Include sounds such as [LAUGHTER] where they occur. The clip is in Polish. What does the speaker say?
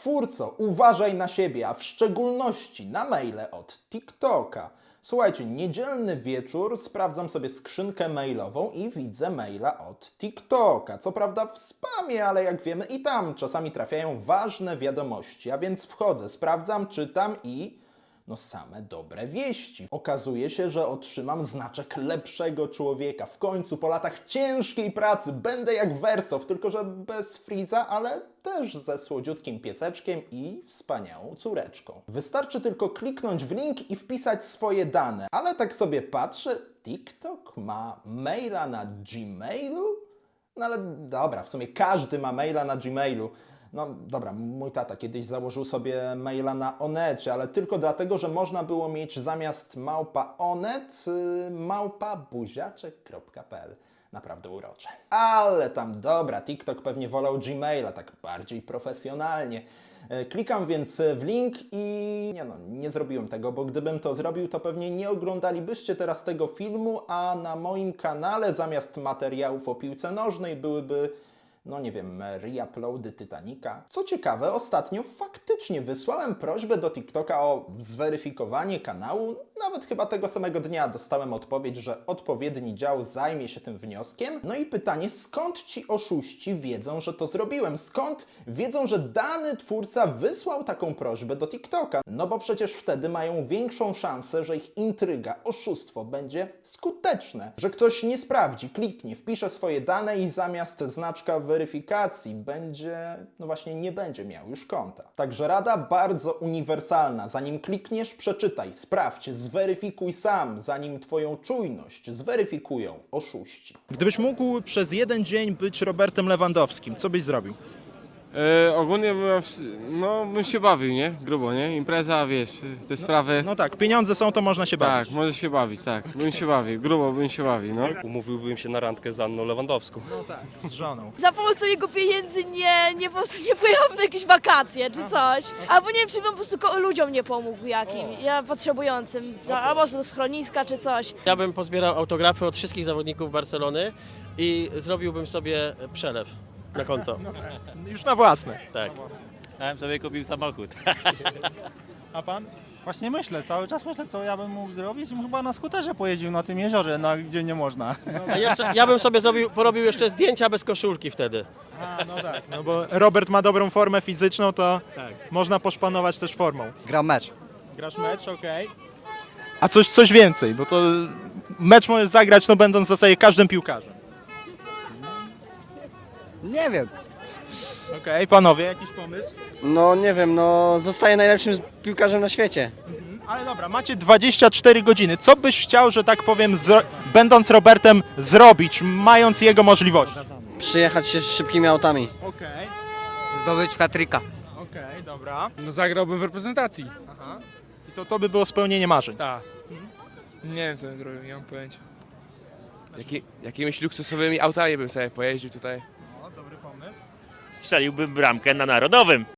Twórco, uważaj na siebie, a w szczególności na maile od TikToka. Słuchajcie, niedzielny wieczór, sprawdzam sobie skrzynkę mailową i widzę maila od TikToka. Co prawda w spamie, ale jak wiemy i tam czasami trafiają ważne wiadomości. A więc wchodzę, sprawdzam, czytam i no same dobre wieści. Okazuje się, że otrzymam znaczek lepszego człowieka. W końcu po latach ciężkiej pracy będę jak Wersow, tylko że bez Friza, ale też ze słodziutkim pieseczkiem i wspaniałą córeczką. Wystarczy tylko kliknąć w link i wpisać swoje dane. Ale tak sobie patrzę, TikTok ma maila na Gmailu? No ale dobra, w sumie każdy ma maila na Gmailu. No dobra, mój tata kiedyś założył sobie maila na Onecie, ale tylko dlatego, że można było mieć zamiast małpa onet y, małpa buziaczek.pl. Naprawdę urocze. Ale tam dobra, TikTok pewnie wolał Gmaila, tak bardziej profesjonalnie. E, Klikam więc w link i nie no, nie zrobiłem tego, bo gdybym to zrobił, to pewnie nie oglądalibyście teraz tego filmu, a na moim kanale zamiast materiałów o piłce nożnej byłyby no nie wiem, reuploady Titanica. Co ciekawe, ostatnio faktycznie wysłałem prośbę do TikToka o zweryfikowanie kanału. Nawet chyba tego samego dnia dostałem odpowiedź, że odpowiedni dział zajmie się tym wnioskiem. No i pytanie, skąd ci oszuści wiedzą, że to zrobiłem? Skąd wiedzą, że dany twórca wysłał taką prośbę do TikToka? No bo przecież wtedy mają większą szansę, że ich intryga, oszustwo będzie skuteczne. Że ktoś nie sprawdzi, kliknie, wpisze swoje dane i zamiast znaczka weryfikacji będzie, no właśnie nie będzie miał już konta. Także rada bardzo uniwersalna. Zanim klikniesz, przeczytaj, sprawdź, zweryfikuj sam, zanim twoją czujność zweryfikują oszuści. Gdybyś mógł przez jeden dzień być Robertem Lewandowskim, co byś zrobił? E, ogólnie bym, no, bym się bawił, nie? Grubo, nie? Impreza, wiesz, te sprawy. No tak, pieniądze są, to można się tak, może się bawić, tak. Bym się bawił, grubo bym się bawił, no. Umówiłbym się na randkę z Anną Lewandowską. No tak, z żoną. za pomocą jego pieniędzy nie, nie, po prostu nie pojechałbym na jakieś wakacje czy coś. Albo nie wiem, czy bym po prostu ko- ludziom nie pomógł jakim, ja potrzebującym, no, albo do schroniska czy coś. Ja bym pozbierał autografy od wszystkich zawodników Barcelony i zrobiłbym sobie przelew na konto. Już na własne. Tak. Ja bym sobie kupił samochód. [LAUGHS] A pan? Właśnie myślę, cały czas myślę, co ja bym mógł zrobić. Bym Chyba na skuterze pojeździł na tym jeziorze, na, gdzie nie można. A jeszcze, ja bym sobie zrobił, porobił jeszcze zdjęcia bez koszulki wtedy. A, no tak. No bo Robert ma dobrą formę fizyczną, to można poszpanować też formą. Gram mecz. Grasz mecz, okej. A coś, coś więcej, bo to mecz możesz zagrać, no będąc w zasadzie każdym piłkarzem. Nie wiem. Okej, panowie, jakiś pomysł? No nie wiem, no zostaję najlepszym piłkarzem na świecie. Ale dobra, macie 24 godziny. Co byś chciał, że tak powiem, zro- będąc Robertem, zrobić, mając jego możliwości? Przyjechać się z szybkimi autami. Okej, Zdobyć hatryka. okej, dobra. No zagrałbym w reprezentacji. Aha. I to, to by było spełnienie marzeń. Tak. Nie wiem, co bym zrobił, nie mam pojęcia. Jaki, jakimiś luksusowymi autami bym sobie pojeździł tutaj. Strzeliłbym bramkę na Narodowym.